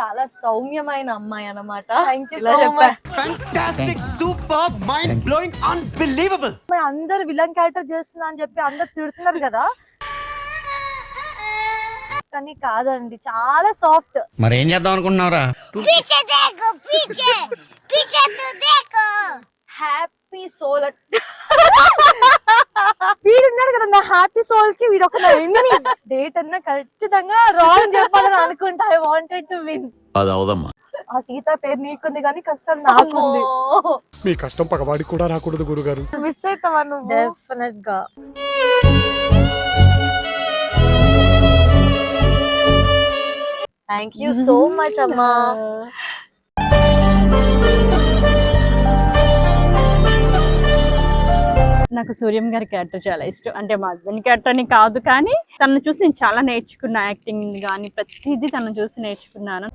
చాలా సౌమ్యమైన అమ్మాయి. మరి అందరు విలన్ క్యారెక్టర్ చేస్తున్నా అని చెప్పి అందరు తిడుతున్నారు కదా. కానీ కాదండి చాలా సాఫ్ట్ మరి ఏం చేద్దాం అనుకుంటున్నావురా? पीछे హ్యాపీ సోల్ వీడున్నాడు కదా నా హ్యాపీ సోల్కి వీడు ఒక డేట్ అన్న ఖచ్చితంగా రాంగ్ చెప్పాలని అనుకుంటా. ఐ వాంటెడ్ టు విన్ అది అవుదమ్మా ఆ సీత పేరు నీకుంది కానీ కష్టం నాకు మీ కష్టం పగవాడి కూడా రాకూడదు గురుగారు. మిస్ అవుతావా నువ్వు? డెఫినెట్గా. థ్యాంక్ యూ సో మచ్ అమ్మా. నాకు సూర్యం గారి క్యారెక్టర్ చాలా ఇష్టం. అంటే మా హస్బెండ్ క్యారెక్టర్ అని కాదు కానీ తనను చూసి నేను చాలా నేర్చుకున్నా యాక్టింగ్ కానీ ప్రతిదీ తనను చూసి నేర్చుకున్నాను.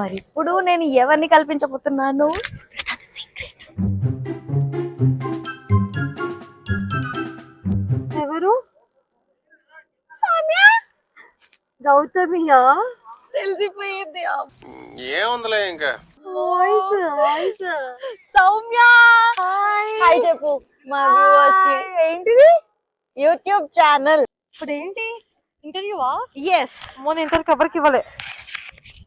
మరి ఇప్పుడు నేను ఎవరిని కల్పించబోతున్నాను? ఎవరు? గౌతమియా? తెలిసిపోయింది. ఏముందిలే ఇంకా? Voice voice Soumya! హాయ్ చెప్పు మా వ్యూవర్స్కి. ఏంటిది? యూట్యూబ్ ఛానల్ ఇప్పుడు ఏంటి ఇంటర్వ్యూవా? ఎస్ మొన్న ఇంటర్వ్యూ ఎవరికి ఇవ్వలే?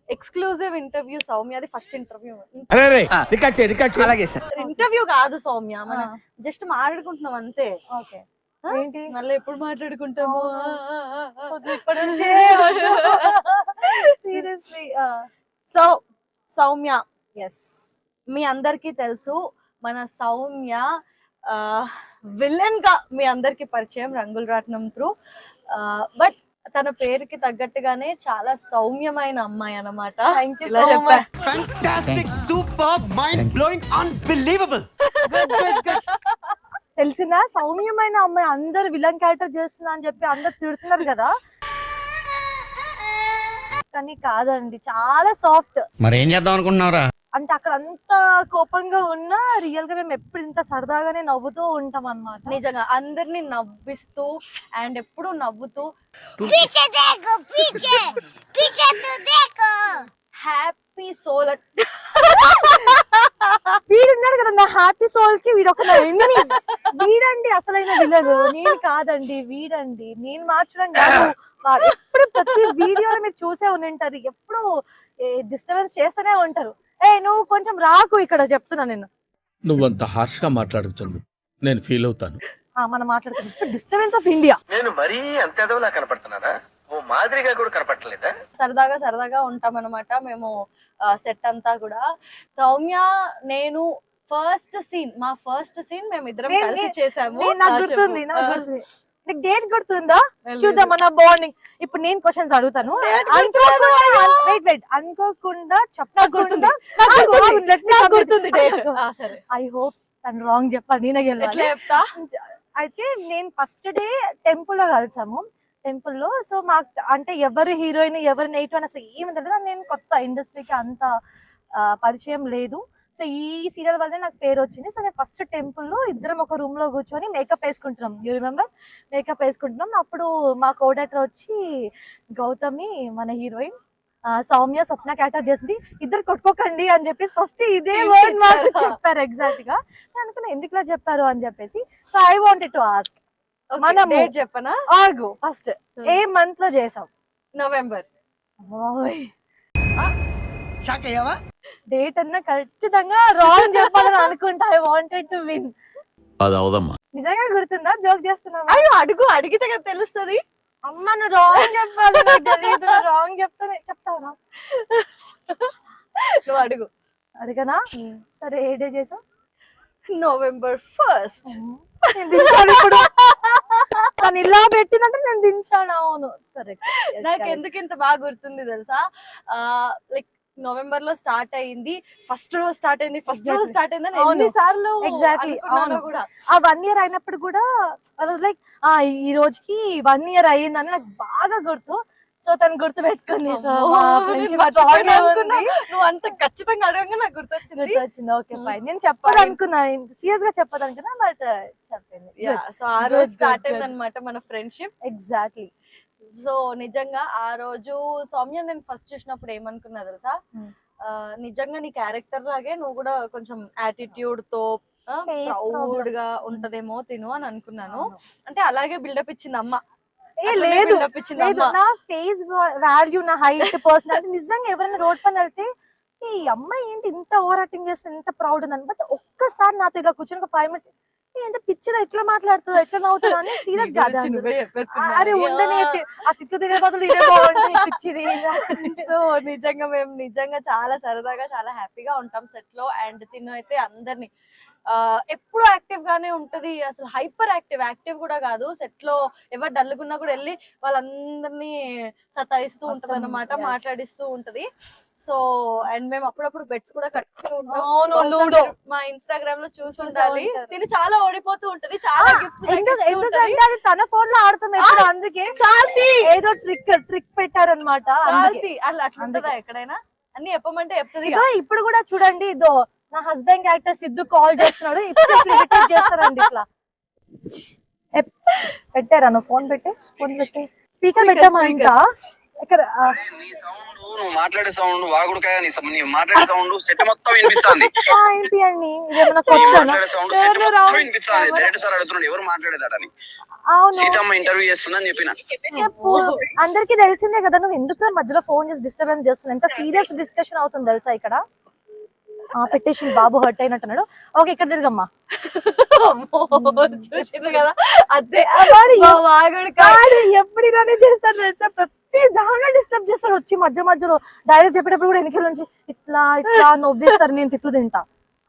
Exclusive interview Soumya. అది ఫస్ట్ ఇంటర్వ్యూ అలాగే సార్. ఇంటర్వ్యూ కాదు సౌమ్య. మన జస్ట్ మాట్లాడుకుంటున్నాం అంతే. ఓకే? ఏంటి? మళ్ళీ ఎప్పుడు మాట్లాడుకుంటాము? ఇప్పటి నుంచే. సీరియస్లీ సో సౌమ్య ఎస్ మీ అందరికీ తెలుసు మన సౌమ్య విలన్గా మీ అందరికి పరిచయం రంగుల రాట్నం త్రూ. బట్ తన పేరుకి తగ్గట్టుగానే చాలా సౌమ్యమైన అమ్మాయి superb, mind blowing, unbelievable. తెలిసిన సౌమ్యమైన అమ్మాయి అందరు విలన్ క్యారెక్టర్ చేస్తున్నా అని చెప్పి అందరు తిడుతున్నారు కదా? సాఫ్ట్ అని కాదండి. చాలా సాఫ్ట్ మరి ఏం చేద్దాం అనుకుంటున్నారా అంటే అక్కడ అంత కోపంగా ఉన్నా రియల్గా మేము ఎప్పుడు ఇంత సరదాగానే నవ్వుతూ ఉంటాం అనమాట నిజంగా అందరినీ నవ్విస్తూ అండ్ ఎప్పుడు నవ్వుతూ హ్యాపీ సోల్ వీడున్నాడు కదా నా హ్యాపీ సోల్కి వీడొక వీడండి అసలైన విలరు నేను కాదండి వీడండి. నేను మార్చడం కాదు. ఎప్పుడు ప్రతి వీడియోలో మీరు చూసే ఉంటారు ఎప్పుడు డిస్టర్బెన్స్ చేస్తూనే ఉంటారు. ఏ నువ్వు కొంచెం రాకు ఇక్కడ చెప్తున్నా నేను. నువ్వంత హార్ష్గా మాట్లాడుతుంది నేను ఫీల్ అవుతాను. ఆ, మనం మాట్లాడుకుంటాం డిస్టర్బెన్స్ ఆఫ్ ఇండియా నేను మరీ అంత ఎదవలా కనపడుతున్నారా ఓ మాదిరిగా కూడా కనపడలేదా? సరదాగా సరదాగా ఉంటాం అనమాట మేము సెట్ అంతా కూడా. సౌమ్య నేను ఫస్ట్ సీన్ మా ఫస్ట్ సీన్ మేము ఇద్దరం కలిసి చేసాము. గుర్తుంది. నాకు డేట్ గుర్తుందా. చూద్దాం మన బాండింగ్ ఇప్పుడు నేను క్వశ్చన్స్ అడుగుతాను. అనుకోకుండా. Wait wait. చెప్పకుండా గుర్తుంది. ఐ హోప్ తను రాంగ్ చెప్పాలి. నేనే చెప్తా? అయితే నేను ఫస్ట్ డే టెంపుల్లో కలిసాము. టెంపుల్లో సో మాకు అంటే ఎవరు హీరోయిన్ ఎవరు నెయిట్ అని అసలు ఏమి తెలియదు. నేను కొత్త ఇండస్ట్రీకి అంత పరిచయం లేదు. సో ఈ సీరియల్ వల్లే నాకు పేరు వచ్చింది సో నేను ఫస్ట్ టెంపుల్లో ఇద్దరం ఒక రూమ్లో కూర్చొని మేకప్ వేసుకుంటున్నాం. You remember? మేకప్ వేసుకుంటున్నాం. అప్పుడు మా కోడేటర్ వచ్చి గౌతమి మన హీరోయిన్ సౌమ్య స్వప్న క్యాటర్ చేసింది. ఇద్దరు కొట్టుకోకండి అని చెప్పేసి ఫస్ట్ ఇదే వర్డ్ మాకు చెప్పారు ఎగ్జాక్ట్గా నేను అనుకున్నా ఎందుకులా చెప్పారు? అని చెప్పేసి. So I wanted to ask date చెప్పనా? ఆగు ఫస్ట్ ఏ మంత్లో చేసాం నవంబర్ షాక్ అయ్యావా? డేట్ అన్నా ఖచ్చితంగా రాంగ్ చెప్పాలని అనుకుంటా. ఐ వాంటెడ్ టు విన్ అది అవదమ్మా. నిజంగా గుర్తుందా? జోక్ చేస్తున్నావా? అయ్యో అడుగు అడిగితే కదా తెలుస్తుంది. అమ్మ నువ్వు రాంగ్ చెప్పాలి నాకు తెలియదు రాంగ్ చెప్తానే చెప్తావా? నువ్వు అడుగు. అడిగనా? సరే ఏ డే చేసాం నవంబర్ ఫస్ట్ నేను దించాను ఇప్పుడు. తను ఇలా పెట్టిందంటే నేను దించాను అవును. సరే నాకు ఎందుకు ఇంత బాగా గుర్తుంది తెలుసా? లైక్ నవంబర్లో స్టార్ట్ అయింది. ఫస్ట్ రోజు స్టార్ట్ అయింది ఫస్ట్ రోజు. స్టార్ట్ అయింది. ఎన్ని సార్లు అవును. కూడా. ఆ వన్ ఇయర్ అయినప్పుడు కూడా ఐ వాజ్ లైక్ ఆ ఈ రోజుకి వన్ ఇయర్ అయ్యిందని నాకు బాగా గుర్తు. సో తను గుర్తు పెట్టుకుంది. సో. నువ్వు అంత ఖచ్చితంగా అడగంగా నాకు గుర్తొచ్చింది. వచ్చింది ఓకే ఫైన్ నేను చెప్పదు అనుకున్నా. సీరియస్గా చెప్పదు అనుకున్నా బట్ చెప్పింది సో ఆ రోజు స్టార్ట్. అయింది అనమాట మన ఫ్రెండ్షిప్ ఎగ్జాక్ట్లీ సో నిజంగా ఆ రోజు సౌమ్య నేను ఫస్ట్ చూసినప్పుడు ఏమనుకున్నా తెలుసా Hmm. నిజంగా నీ క్యారెక్టర్ లాగే నువ్వు కూడా కొంచెం యాటిట్యూడ్తో ప్రౌడ్. గా ఉంటదేమో తిను అని అనుకున్నాను అంటే అలాగే బిల్డప్ ఇచ్చింది అమ్మ లేదు లేదు. నా ఫేస్ వాల్యూ నా హైట్ పర్సనాలిటీ నిజంగా ఎవరైనా రోడ్ పైన వెళ్తే ఈ అమ్మాయి ఏంటి ఇంత ఓవర్ యాక్టింగ్ చేస్తుంది ఇంత ప్రౌడ్ ఉందని బట్ ఒక్కసారి నాతో ఇలా కూర్చొని ఒక ఫైవ్ మినిట్స్ ఎంత పిచ్చిదా ఎట్లా మాట్లాడుతుందో ఎట్లా నవ్వుతుందో అని సీరియస్ కాదు. అరే ఉండని. ఆ తిట్లు తినే బదులు ఇదే బాగుంటుంది పిచ్చిది సో నిజంగా మేము నిజంగా చాలా సరదాగా చాలా హ్యాపీగా ఉంటాం సెట్లో అండ్ తిను అయితే అందరిని ఎప్పుడు యాక్టివ్ గానే ఉంటది. అసలు హైపర్ యాక్టివ్ యాక్టివ్ కూడా కాదు. సెట్లో ఎవరు డల్గున్నా కూడా వెళ్ళి వాళ్ళందరినీ సతాయిస్తూ ఉంటది అన్నమాట yes. మాట్లాడిస్తూ ఉంటది. సో అండ్ మేము అప్పుడప్పుడు బెట్స్ కూడా ఉంటాం. మీరు మా ఇన్స్టాగ్రామ్లో చూసి ఉండాలి. తిను చాలా ఓడిపోతూ ఉంటది. చాలా గిఫ్ట్స్ ఎందుకు ఎందుకంటే అది తన ఫోన్లో ఆడుతుంది ఎప్పుడు. అందుకే ఏదో ట్రిక్ ట్రిక్ పెట్టారనమాట అట్లా అట్లా ఉంటదా ఎక్కడైనా? అన్ని చెప్పమంటే చెప్తుంది ఇప్పుడు కూడా చూడండి ఇదో నా హస్బెండ్ క్యారెక్టర్ సిద్ధు కాల్ చేస్తున్నాడు ఇప్పుడు చేస్తారండి ఇట్లా. పెట్టారా? నువ్వు ఫోన్ పెట్టి ఫోన్ పెట్టి. స్పీకర్ పెట్టామా ఇంకా? ఇక్కడ ఆ, నీ సౌండ్ నువ్వు మాట్లాడే సౌండ్ వాగుడుకాయ నీ సౌ- నీ మాట్లాడే సౌండ్ సెట్ మొత్తం వినిపిస్తుంది. ఆ, ఏంటి అండి? ఇదేమన్నా నీ కొత్తనా? మాట్లాడే సౌండ్ సెట్ Turn మొత్తం around, వినిపిస్తుంది. camera. డైరెక్ట్ సార్ అడుగుతున్నాడు ఎవరు మాట్లాడేదాడని అవును. సీతమ్మ ఇంటర్వ్యూ చేస్తుందని చెప్పిన. అందరికి తెలిసిందే కదా నువ్వు ఎందుకు మధ్యలో ఫోన్ చేసి డిస్టర్బెన్స్ చేస్తున్నావు? ఎంత సీరియస్ డిస్కషన్ అవుతుంది తెలుసా ఇక్కడ? పెట్టేసి బాబు హర్ట్ అయినట్టున్నాడు. ఓకే ఇక్కడ తిరగమ్మా. చూసిండ్రు కదా? అదే ఎప్పుడు ఇలానే చేస్తాడు తెలుసా? ప్రతి దానిలో డిస్టర్బ్ చేస్తాడు. వచ్చి మధ్య మధ్యలో డైరెక్ట్ చెప్పేటప్పుడు కూడా వెనకాల నుంచి ఇట్లా ఇట్లా నవ్విస్తారు నేను తిట్లు తింటా.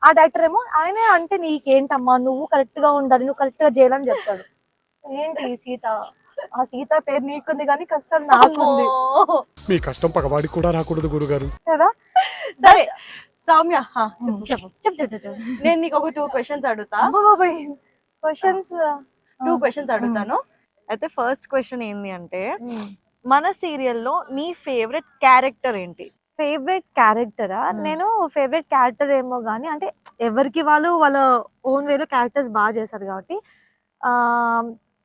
ఆ డైరెక్టర్ ఏమో ఆయనే అంటే నీకేంటమ్మా నువ్వు కరెక్ట్గా ఉండాలి నువ్వు కరెక్ట్గా చేయాలని చెప్తాడు. ఏంటి సీత? ఆ సీత పేరు నీకుంది కానీ కష్టం నాకుంది. మీ కష్టం పగవాడికి కూడా రాకూడదు గురుగారు. కదా? సరే సౌమ్య హా, చెప్పు చెప్పు చెప్పు నేను నీకు ఒక టూ క్వశ్చన్స్ అడుగుతా క్వశ్చన్స్ టూ క్వశ్చన్స్ అడుగుతాను అయితే ఫస్ట్ క్వశ్చన్ ఏంటి అంటే మన సీరియల్లో నీ ఫేవరెట్ క్యారెక్టర్ ఏంటి? ఫేవరెట్ క్యారెక్టరా నేను ఫేవరెట్ క్యారెక్టర్ ఏమో కానీ అంటే ఎవరికి వాళ్ళు వాళ్ళ ఓన్ వేలో క్యారెక్టర్స్ బాగా చేశారు కాబట్టి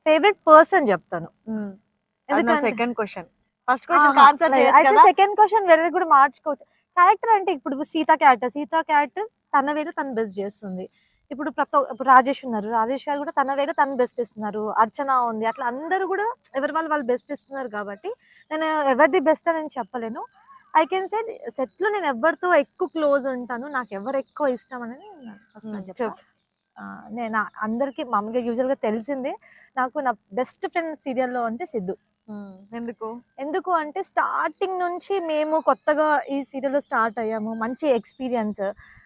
ఫేవరెట్ పర్సన్ చెప్తాను. Second question first question second question వేరే కూడా మార్చుకోవచ్చు. క్యారెక్టర్ అంటే ఇప్పుడు సీత క్యారెక్టర్ సీత క్యారెక్టర్ తన వేలో తను బెస్ట్ చేస్తుంది. ఇప్పుడు ప్రతి ఇప్పుడు రాజేష్ ఉన్నారు. రాజేష్ గారు కూడా తన వేలో తను బెస్ట్ ఇస్తున్నారు అర్చన ఉంది. అట్లా అందరూ కూడా ఎవరి వాళ్ళు వాళ్ళు బెస్ట్ ఇస్తున్నారు కాబట్టి నేను ఎవరిది బెస్ట్ అని చెప్పలేను. ఐ కెన్ సే సెట్లో నేను ఎవరితో ఎక్కువ క్లోజ్ ఉంటాను నాకు ఎవరు ఎక్కువ ఇష్టం అనేది ఫస్ట్ నేను అందరికి మామూలుగా యూజువల్గా తెలిసిందే. నాకు నా బెస్ట్ ఫ్రెండ్ సీరియల్లో అంటే సిద్ధు. ఎందుకు? ఎందుకు అంటే స్టార్టింగ్ నుంచి మేము కొత్తగా ఈ సీరియల్లో స్టార్ట్ అయ్యాము. మంచి ఎక్స్పీరియన్స్.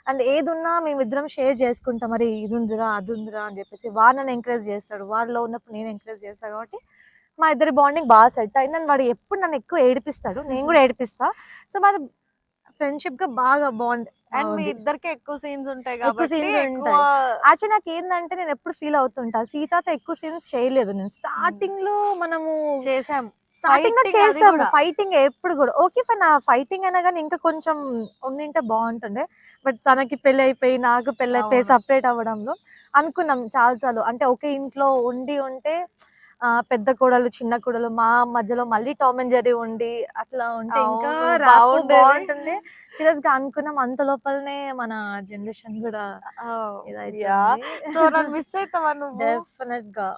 అండ్ ఏదున్నా మేమిద్దరం షేర్ చేసుకుంటాం. మరి ఇది ఉందిరా అది ఉందిరా అని చెప్పేసి వాడు నన్ను ఎంకరేజ్ చేస్తాడు. వాడిలో ఉన్నప్పుడు నేను ఎంకరేజ్ చేస్తాను కాబట్టి మా ఇద్దరి బాండింగ్ బాగా సెట్ అయింది. అండ్ వాడు ఎప్పుడు నన్ను ఎక్కువ ఏడిపిస్తాడు. నేను కూడా ఏడిపిస్తా. సో మాది ఫ్రెండ్షిప్గా బాగా బాండ్. అండ్ మీ ఇద్దరికి ఎక్కువ సీన్స్ ఉంటాయి ఎక్కువ scenes ఎక్కువ యాక్చువల్లీ నాకు ఏంటంటే నేను ఎప్పుడు ఫీల్ అవుతుంటా. సీతతో ఎక్కువ సీన్స్ చేయలేదు. నేను స్టార్టింగ్లో మనము చేసాం స్టార్టింగ్లో చేసాము. ఫైటింగ్ ఎప్పుడు కూడా. ఓకే ఫర్ నా ఫైటింగ్ అయినా కానీ ఇంకా కొంచెం ఉండింటే బాగుంటుండే. బట్ తనకి పెళ్ళి అయిపోయి నాకు పెళ్ళి అయిపోయి. సపరేట్ అవ్వడంలో అనుకున్నాం చాలాసార్లు. అంటే ఒకే ఇంట్లో ఉండి ఉంటే ఆ, పెద్ద కూడలు చిన్న కూడలు మా మధ్యలో మళ్ళీ టామ్ అండ్ జెర్రీ ఉండి అట్లా ఉంటే ఇంకా. బాగుంటుంది. సీరియస్గా అనుకున్నాం అంత లోపలనే మన జనరేషన్ కూడా సో నన్ను మిస్ అవుతావా నువ్వు? డెఫినెట్గా.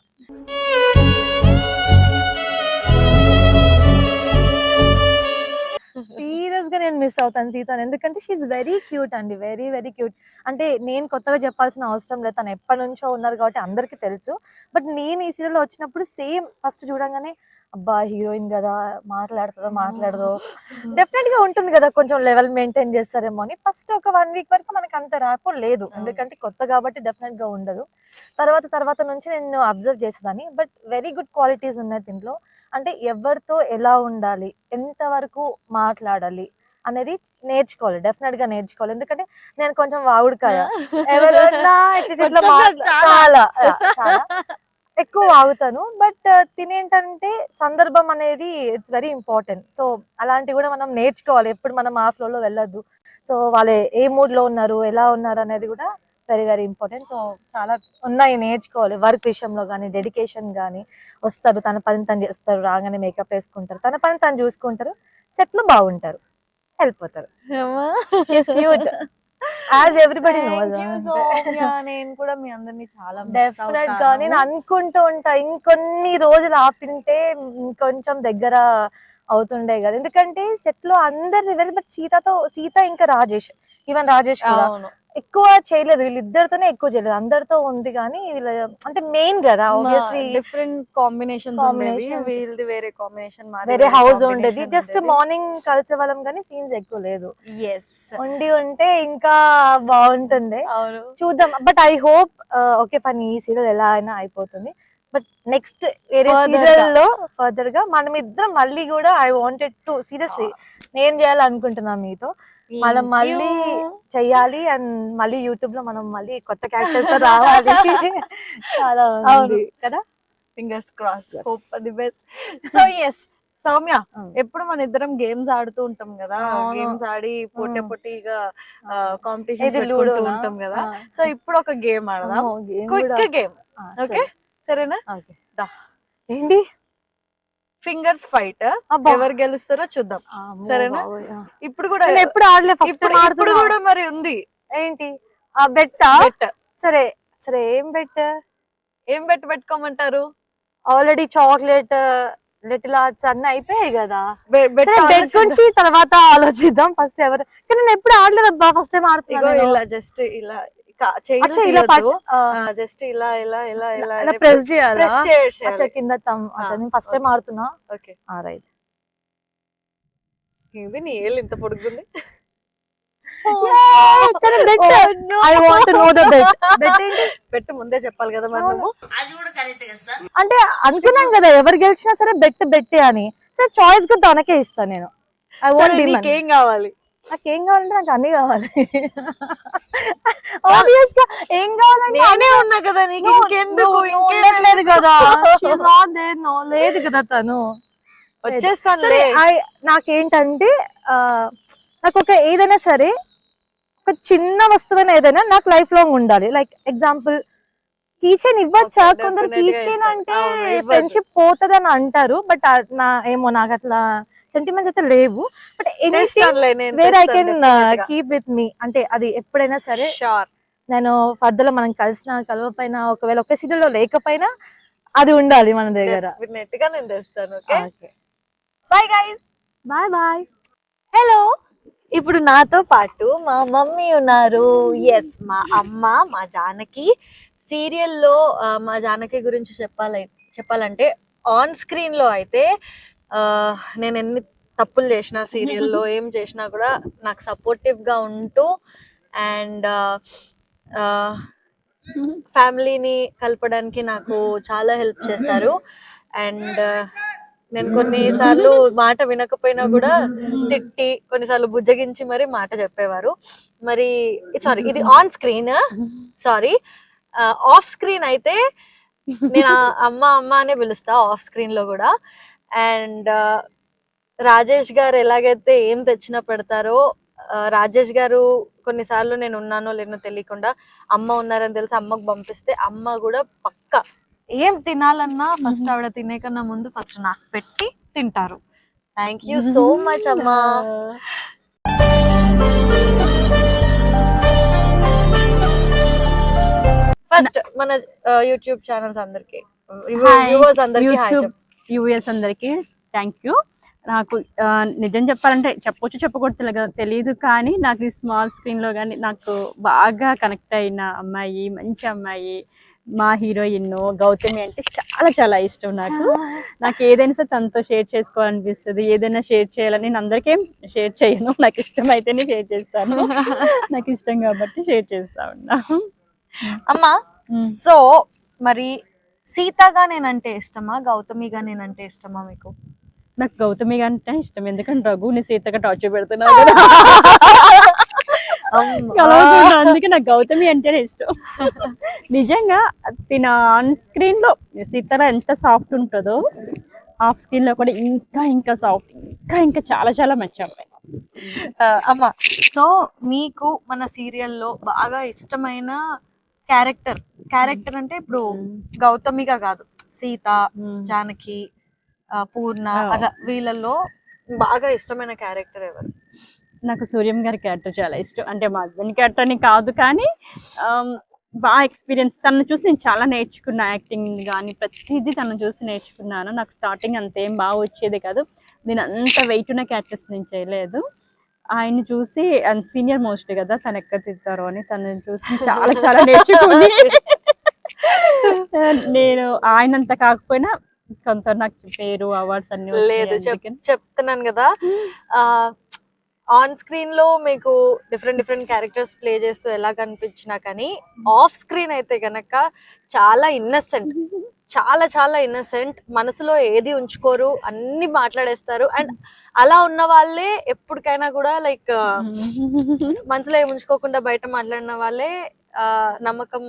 సీరియస్గా నేను మిస్ అవుతాను సీతను. ఎందుకంటే షీఈ్ వెరీ క్యూట్ అండి. వెరీ వెరీ క్యూట్ అంటే నేను కొత్తగా చెప్పాల్సిన అవసరం లేదు. తను ఎప్పటి నుంచో ఉన్నారు కాబట్టి అందరికీ తెలుసు. బట్ నేను ఈ సీరియల్ వచ్చినప్పుడు సేమ్ ఫస్ట్ చూడంగానే అబ్బా హీరోయిన్ కదా మాట్లాడుతుందో మాట్లాడదో. డెఫినెట్గా ఉంటుంది కదా కొంచెం లెవెల్ మెయింటైన్ చేస్తారేమో అని. ఫస్ట్ ఒక వన్ వీక్ వరకు మనకి అంత ర్యాపో లేదు. ఎందుకంటే కొత్త కాబట్టి డెఫినెట్గా ఉండదు. తర్వాత తర్వాత నుంచి నేను అబ్జర్వ్ చేసేదాన్ని. బట్ వెరీ గుడ్ క్వాలిటీస్ ఉన్నాయి దీంట్లో. అంటే ఎవరితో ఎలా ఉండాలి ఎంతవరకు మాట్లాడాలి అనేది నేర్చుకోవాలి. డెఫినెట్గా నేర్చుకోవాలి. ఎందుకంటే నేను కొంచెం వాగుడుకాయ. ఎవరన్నా చాలా. ఎక్కువ వాగుతాను. బట్ తినేంటంటే సందర్భం అనేది ఇట్స్ వెరీ ఇంపార్టెంట్ సో అలాంటివి కూడా మనం నేర్చుకోవాలి. ఎప్పుడు మనం ఆ ఫ్లోలో వెళ్ళొద్దు. సో వాళ్ళు ఏ మూడ్లో ఉన్నారు ఎలా ఉన్నారు అనేది కూడా వెరీ వెరీ ఇంపార్టెంట్ సో చాలా ఉన్నాయి నేర్చుకోవాలి. వర్క్ విషయంలో కానీ డెడికేషన్ కానీ వస్తారు. తన పని తను చేస్తారు. రాగానే మేకప్ వేసుకుంటారు. తన పని తను చూసుకుంటారు. సెట్లో బాగుంటారు. వెళ్ళిపోతారు క్యూట్ యాజ్ ఎవ్రీబడి. నేను కూడా మీ అందరినీ చాలా డెఫినెట్గా. నేను అనుకుంటూ ఉంటా. ఇంకొన్ని రోజులు ఆపింటే ఇంకొంచెం దగ్గర అవుతుండే కదా. ఎందుకంటే సెట్లో అందరిని బట్ సీతతో సీత ఇంకా రాజేష్. ఈవెన్ రాజేష్ ఎక్కువ చేయలేదు. వీళ్ళిద్దరితోనే ఎక్కువ చేయలేదు. అందరితో ఉంది కానీ వీళ్ళ అంటే మెయిన్ కదా ఆబ్వియస్లీ డిఫరెంట్. వీళ్ళది వేరే కాంబినేషన్ వేరే హౌస్ ఉండేది. జస్ట్ మార్నింగ్ కలిసే వాళ్ళం కానీ సీన్స్ ఎక్కువ లేదు. ఎస్ ఉండి ఉంటే ఇంకా బాగుంటుంది చూద్దాం. బట్ ఐ హోప్ ఓకే పని ఈ సీరియల్ ఎలా అయినా అయిపోతుంది. బట్ నెక్స్ట్ వేరే. సీరియల్లో ఫర్దర్గా మనం ఇద్దరం మళ్ళీ కూడా ఐ వాంటెడ్ టు సీరియస్లీ నేను చేయాలనుకుంటున్నా మీతో. మనం మళ్ళీ చెయ్యాలి అండ్ మళ్ళీ యూట్యూబ్లో మనం మళ్ళీ కొత్త క్యారెక్టర్స్తో రావాలి. చాలా అవును. కదా? Fingers cross. Hope the best so yes Soumya. ఎప్పుడు మన ఇద్దరం గేమ్స్ ఆడుతూ ఉంటాం కదా. గేమ్స్ ఆడి పోటీ. పోటీగా కాంపిటీషన్ లూడో ఉంటాం కదా? సో ఇప్పుడు ఒక గేమ్ ఆడదాం. క్విక్ గేమ్ ఓకే సరేనా? దా. ఏంటి? ఫింగర్స్ ఫైట్ అబ్బా. ఎవరు గెలుస్తారో చూద్దాం. సరేనా? ఇప్పుడు కూడా ఎప్పుడు ఆడలే ఫస్ట్ ఇప్పుడు కూడా మరి ఉంది. ఏంటి? ఆ బెట్ బెట్ సరే సరే ఏం బెట్ ఏం బెట్ పెట్టుకోమంటారు? ఆల్రెడీ చాక్లెట్ లిటిల్ ఆర్ట్స్ అన్ని అయిపోయాయి కదా. బెట్ గురించి తర్వాత ఆలోచిద్దాం. ఫస్ట్ ఎవరు? కానీ నేను ఎప్పుడు ఆడలేదు ఫస్ట్ టైం ఆడుతున్నాను ఇలా జస్ట్ ఇలా అచ్చా, ఇలా జస్ట్ ఇలా ఇలా ఇలా ఇలా ఇలా ప్రెస్ చేయాలా? ప్రెస్ అచ్చా కింద తమ్ అచ్చా నేను ఫస్ట్ టైం. ఆడుతున్నా. ఓకే రైట్ ఇది నీ ఏళ్ళు ఇంత పొడుగుంది? Bet I want know the bet bet ఏంటి? పెట్టు ముందే చెప్పాలి కదా నువ్వు? అంటే అనుకున్నాం కదా ఎవరు గెలిచినా సరే బెట్ బెట్టే అని. సరే చాయిస్గా తనకే ఇస్తాను నేను. ఐ సరే, వాంట్ నీకేం కావాలి? నాకేం కావాలంటే నాకు అన్ని కావాలి. ఆబ్వియస్గా ఏం కావాలంటే నేనే ఉన్నా కదా నీకు ఇంకెందుకు? నువ్వు ఇంకేం ఉండట్లేదు కదా. not there, no. లేదు కదా తను. వచ్చేస్తాను నాకేంటంటే ఆ, నాకు ఒక ఏదైనా సరే ఒక చిన్న వస్తువైన ఏదైనా నాకు లైఫ్ లాంగ్ ఉండాలి. లైక్ ఎగ్జాంపుల్ కీచైన్ ఇవ్వచ్చా? కొందరు కీచైన్. అంటే. ఫ్రెండ్షిప్ పోతుంది అని అంటారు బట్ నా ఏమో నాకు అట్లా సెంటిమెంట్స్ అయితే లేవు. But anything where I can keep with me అంటే అది ఎప్పుడైనా సరే షూర్ నేను ఫర్దర్లో మనం కలిసిన కలవపైన ఒకవేళ ఒకే సీరియల్లో లేకపోయినా అది ఉండాలి మన దగ్గర. గా నేను తెస్తాను bye guys bye bye hello ఇప్పుడు నాతో పాటు మా మమ్మీ ఉన్నారు. ఎస్ మా అమ్మ మా జానకి. సీరియల్లో మా జానకి గురించి చెప్పాలి చెప్పాలంటే ఆన్ స్క్రీన్లో అయితే నేను ఎన్ని తప్పులు చేసిన సీరియల్లో ఏం చేసినా కూడా నాకు సపోర్టివ్గా ఉంటూ అండ్ ఫ్యామిలీని కలపడానికి నాకు చాలా హెల్ప్ చేస్తారు. అండ్ నేను కొన్నిసార్లు మాట వినకపోయినా కూడా తిట్టి కొన్నిసార్లు బుజ్జగించి మరి మాట చెప్పేవారు. మరి సారీ ఇది on screen sorry off screen అయితే నేను అమ్మ అమ్మ అనే పిలుస్తా ఆఫ్ స్క్రీన్లో కూడా. అండ్ రాజేష్ గారు ఎలాగైతే ఏం తెచ్చినా పెడతారో రాజేష్ గారు కొన్నిసార్లు నేను ఉన్నానో లేనో తెలియకుండా అమ్మ ఉన్నారని తెలిసి అమ్మకు పంపిస్తే అమ్మ కూడా పక్క ఏం తినాలన్నా ఫస్ట్ ఆవిడ తినే కన్నా ముందు ఫస్ట్ నాకు పెట్టి తింటారు. థ్యాంక్ యూ సో మచ్ అమ్మా. ఫస్ట్ మన యూట్యూబ్ ఛానల్స్ అందరికి యూట్యూబ్ యూఎస్ అందరికి థ్యాంక్ యూ నాకు నిజం చెప్పాలంటే చెప్పొచ్చు చెప్పకూడదు తెల- తెలియదు కానీ నాకు ఈ స్మాల్ స్క్రీన్లో కానీ నాకు బాగా కనెక్ట్ అయిన అమ్మాయి మంచి అమ్మాయి మా హీరోయిన్ గౌతమి అంటే చాలా చాలా ఇష్టం నాకు. నాకు ఏదైనా సరే తనతో షేర్ చేసుకోవాలనిపిస్తుంది ఏదైనా షేర్ చేయాలని నేను అందరికీ షేర్ చేయను. నాకు ఇష్టం అయితేనే షేర్ చేస్తాను. నాకు ఇష్టం కాబట్టి షేర్ చేస్తా ఉన్నా. అమ్మా మ్మ్. సో మరి సీతగా నేనంటే ఇష్టమా? గౌతమిగా నేనంటే ఇష్టమా మీకు? నాకు గౌతమి అంటే ఇష్టం. ఎందుకంటే రఘుని సీతగా టార్చర్ పెడుతున్నావు కదా. అందుకే నాకు గౌతమి అంటేనే ఇష్టం. నిజంగా తిన ఆన్ స్క్రీన్లో సీతారా ఎంత సాఫ్ట్ ఉంటుందో ఆఫ్ స్క్రీన్లో కూడా ఇంకా ఇంకా సాఫ్ట్ ఇంకా ఇంకా చాలా చాలా మంచి అమ్మ. సో మీకు మన సీరియల్లో బాగా ఇష్టమైన క్యారెక్టర్. క్యారెక్టర్ అంటే ఇప్పుడు గౌతమిగా కాదు. సీత జానకి ఆ, పూర్ణ ఆ. అలా వీళ్ళల్లో బాగా ఇష్టమైన క్యారెక్టర్ ఎవరు? నాకు సూర్యం గారి క్యారెక్టర్ చాలా ఇష్టం. అంటే మా హస్బెండ్ క్యారెక్టర్ అని కాదు కానీ బాగా ఎక్స్పీరియన్స్ తనను చూసి నేను చాలా నేర్చుకున్నా యాక్టింగ్ కానీ ప్రతిదీ తనను చూసి నేర్చుకున్నాను. నాకు స్టార్టింగ్ అంతేం బాగా వచ్చేది కాదు. నేను అంత వెయిట్ ఉన్న క్యారెక్టర్స్ నేను చేయలేదు. ఆయన్ని చూసి అండ్ సీనియర్ మోస్ట్ కదా తను ఎక్కడ తిడతారో అని తనని చూసి చాలా చాలా నేర్చుకుని. నేను ఆయనంత కాకపోయినా కొంత నాకు పేరు అవార్డ్స్ అన్ని లేదు. చెప్తున్నాను కదా. ఆన్ స్క్రీన్లో మీకు డిఫరెంట్ డిఫరెంట్ క్యారెక్టర్స్ ప్లే చేస్తూ ఎలా కనిపించినా కానీ ఆఫ్ స్క్రీన్ అయితే గనక చాలా ఇన్నసెంట్ చాలా చాలా ఇన్నసెంట్ మనసులో ఏది ఉంచుకోరు అన్ని మాట్లాడేస్తారు. అండ్ అలా ఉన్న వాళ్ళే ఎప్పటికైనా కూడా లైక్ మనసులో ఏమి ఉంచుకోకుండా బయట మాట్లాడిన వాళ్ళే ఆ, నమ్మకం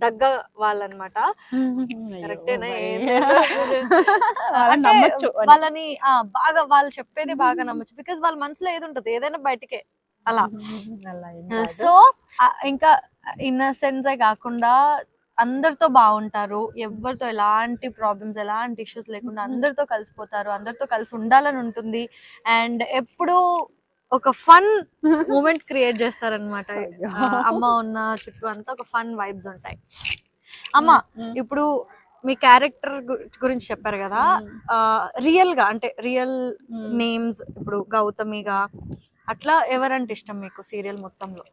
దగ్గ వాళ్ళనమాట. కరెక్టేనా. వాళ్ళని బాగా వాళ్ళు చెప్పేది బాగా నమ్మచ్చు. బికాస్ వాళ్ళ మనసులో ఏది ఉంటది? ఏదైనా బయటకే. అలా. సో ఇంకా ఇన్నసెన్సే కాకుండా అందరితో బాగుంటారు ఎవరితో ఎలాంటి ప్రాబ్లమ్స్ ఎలాంటి ఇష్యూస్ లేకుండా అందరితో కలిసిపోతారు అందరితో కలిసి ఉండాలని ఉంటుంది. అండ్ ఎప్పుడు ఒక ఫన్ మూమెంట్ క్రియేట్ చేస్తారనమాట అమ్మ ఉన్న చుట్టూ అంతా ఒక ఫన్ వైబ్స్ ఉంటాయి. అమ్మ ఇప్పుడు మీ క్యారెక్టర్ గురించి చెప్పారు కదా రియల్గా అంటే రియల్ నేమ్స్ ఇప్పుడు గౌతమిగా అట్లా ఎవరంటే ఇష్టం మీకు సీరియల్ మొత్తంలో?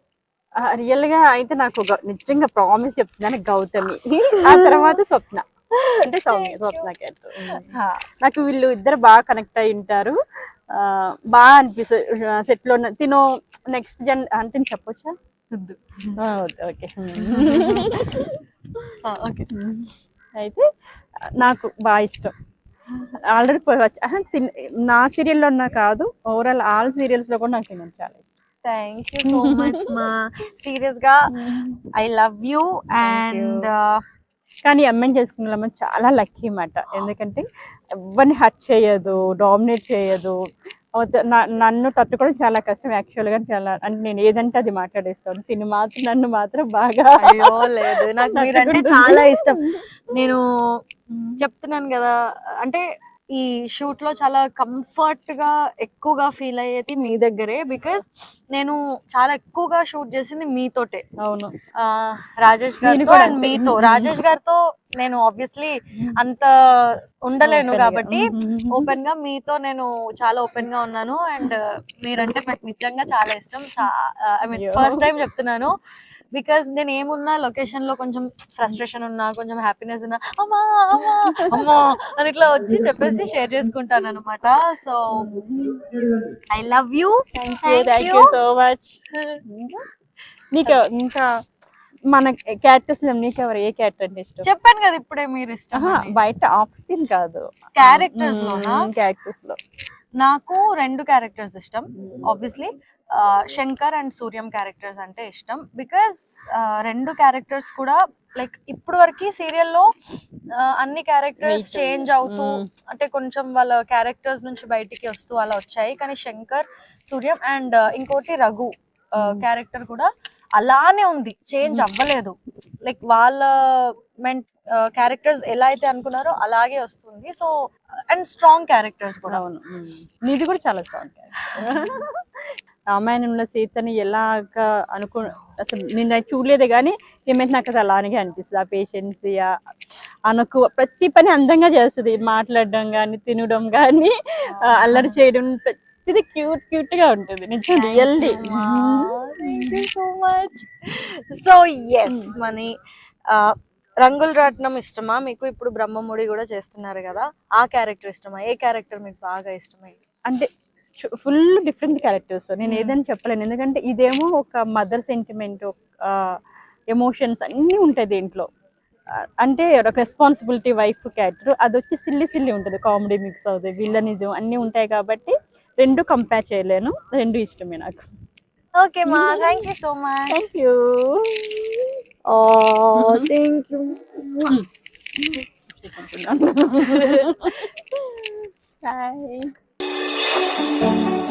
రియల్గా అయితే నాకు నిజంగా ప్రామిస్ చెప్తున్నాను గౌతమి. ఆ తర్వాత స్వప్న. అంటే సౌమ్య స్వప్న. నాకు వీళ్ళు ఇద్దరు బాగా కనెక్ట్ అయి ఉంటారు. బాగా అనిపిస్తుంది. సెట్లో ఉన్న- తిను నెక్స్ట్ జన్ అంటే చెప్పొచ్చా? ఓకే. ఓకే. అయితే నాకు బాగా ఇష్టం. ఆల్రెడీ నా సీరియల్లో ఉన్న కాదు ఓవరాల్ ఆల్ సీరియల్స్లో కూడా నాకు తినడం చాలా ఇష్టం. థ్యాంక్ యూ సో మచ్ మా సీరియస్గా ఐ లవ్ యూ అండ్ కానీ అమ్మాయిని చేసుకున్న చాలా లక్కీ మాట. ఎందుకంటే ఎవరిని హర్ట్ చేయదు డామినేట్ చేయదు. నన్ను తట్టుకోవడం చాలా కష్టం యాక్చువల్గా చాలా. అంటే నేను ఏదంటే అది మాట్లాడేస్తాను. తిని మాత్రం నన్ను మాత్రం బాగా లేదు. నాకు మీరంటే చాలా ఇష్టం. నేను చెప్తున్నాను కదా అంటే ఈ షూట్లో చాలా కంఫర్ట్గా ఎక్కువగా ఫీల్ అయ్యేది మీ దగ్గరే బికాస్ నేను చాలా ఎక్కువగా షూట్ చేసింది మీతోటే అవును ఆ, రాజేష్ గారితో అంతే. మీతో రాజేష్ గారితో నేను ఆబ్వియస్లీ అంత ఉండలేను. కాబట్టి. ఓపెన్గా మీతో నేను చాలా ఓపెన్గా ఉన్నాను అండ్ మీరంటే నాకు నిజంగా చాలా ఇష్టం ఐ మీన్. ఫస్ట్ టైం చెప్తున్నాను బికాస్ నేను ఏమున్నా లొకేషన్లో కొంచెం ఫ్రస్ట్రేషన్ ఉన్నా కొంచెం హ్యాపీనెస్ ఉన్నా అమ్మా అమ్మా అమ్మా అని ఇట్లా వచ్చి చెప్పేసి షేర్ చేసుకుంటాను అనమాట so I love you thank you so much నీకు ఇంకా మన క్యారెక్టర్స్లో నీకు ఎవరు ఏ క్యారెక్టర్ అంటే ఇష్టం? చెప్పాను కదా ఇప్పుడే మీరు ఇష్టం బయట ఆఫ్ స్క్రీన్ కాదు. క్యారెక్టర్స్ లోనా? క్యారెక్టర్స్లో. నాకు రెండు క్యారెక్టర్స్ ఇష్టం obviously Shankar and Suryam characters అంటే ఇష్టం. బికాస్ రెండు క్యారెక్టర్స్ కూడా లైక్ ఇప్పుడు వరకు సీరియల్లో అన్ని క్యారెక్టర్స్. చేంజ్ అవుతూ Mm. అంటే కొంచెం వాళ్ళ క్యారెక్టర్స్ నుంచి బయటికి వస్తూ అలా వచ్చాయి. కానీ శంకర్ సూర్యం అండ్ ఇంకోటి రఘు క్యారెక్టర్ కూడా అలానే ఉంది. చేంజ్ అవ్వలేదు. లైక్ వాళ్ళ మెన్ క్యారెక్టర్స్ ఎలా అయితే అనుకున్నారో అలాగే వస్తుంది. సో అండ్ స్ట్రాంగ్ క్యారెక్టర్స్ కూడా. అవును. నీది కూడా చాలా స్ట్రాంగ్ రామాయణంలో సీతని ఎలాగా అనుకు అసలు నేను చూడలేదు కానీ ఏమైతే నాకు అది అలానే అనిపిస్తుంది. ఆ పేషెన్స్ అనకు ప్రతి పని అందంగా చేస్తుంది. మాట్లాడడం కానీ తినడం కానీ అల్లరి చేయడం ప్రతిది క్యూట్ క్యూట్గా ఉంటుంది. నిజం really so much so yes money రంగుల రాట్నం ఇష్టమా? మీకు ఇప్పుడు బ్రహ్మముడి కూడా చేస్తున్నారు కదా. ఆ క్యారెక్టర్ ఇష్టమా? ఏ క్యారెక్టర్ మీకు బాగా ఇష్టమైంది? అంటే ఫుల్ డిఫరెంట్ క్యారెక్టర్స్ నేను ఏదని చెప్పలేను. ఎందుకంటే ఇదేమో ఒక మదర్ సెంటిమెంట్ ఎమోషన్స్ అన్నీ ఉంటాయి దీంట్లో. అంటే ఒక రెస్పాన్సిబిలిటీ వైఫ్ క్యారెక్టర్ అది వచ్చి సిల్లి సిల్లి ఉంటుంది. కామెడీ మిక్స్ అవుతుంది విల్లనిజం అన్నీ ఉంటాయి కాబట్టి రెండు కంపేర్ చేయలేను. రెండు ఇష్టమే నాకు. ఓకే మా thank you so much thank you oh thank you bye Thank you.